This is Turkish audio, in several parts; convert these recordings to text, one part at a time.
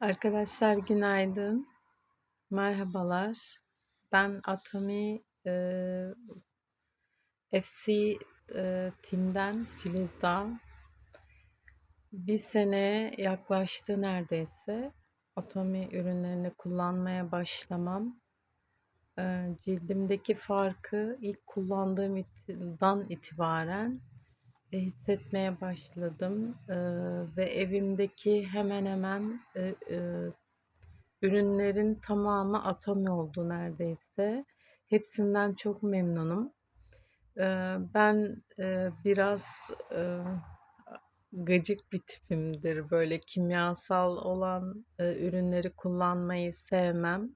Arkadaşlar günaydın. Merhabalar. Ben Atomi eee, FC eee, Team'den Filiz Dağ. Bir sene yaklaştı neredeyse. Atomi ürünlerini kullanmaya başlamam. Eee, cildimdeki farkı ilk kullandığım dan itibaren e, hissetmeye başladım Eee, ve evimdeki hemen hemen e, e, ürünlerin tamamı Atomi oldu neredeyse. Hepsinden çok memnunum. Eee, ben e, biraz e, gıcık bir tipimdir. Böyle kimyasal olan e, ürünleri kullanmayı sevmem.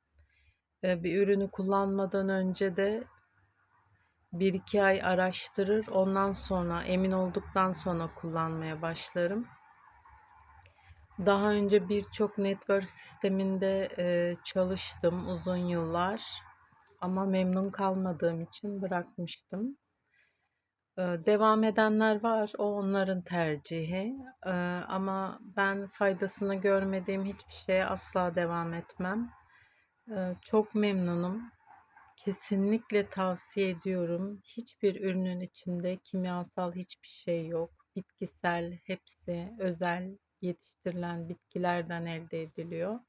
E, bir ürünü kullanmadan önce de bir iki ay araştırır. Ondan sonra emin olduktan sonra kullanmaya başlarım. Daha önce birçok network sisteminde e, çalıştım uzun yıllar ama memnun kalmadığım için bırakmıştım. E, devam edenler var, o onların tercihi. E, ama ben faydasını görmediğim hiçbir şeye asla devam etmem. E, çok memnunum. Kesinlikle tavsiye ediyorum. Hiçbir ürünün içinde kimyasal hiçbir şey yok. Bitkisel, hepsi özel yetiştirilen bitkilerden elde ediliyor.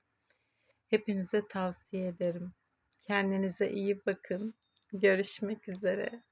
Hepinize tavsiye ederim. Kendinize iyi bakın. Görüşmek üzere.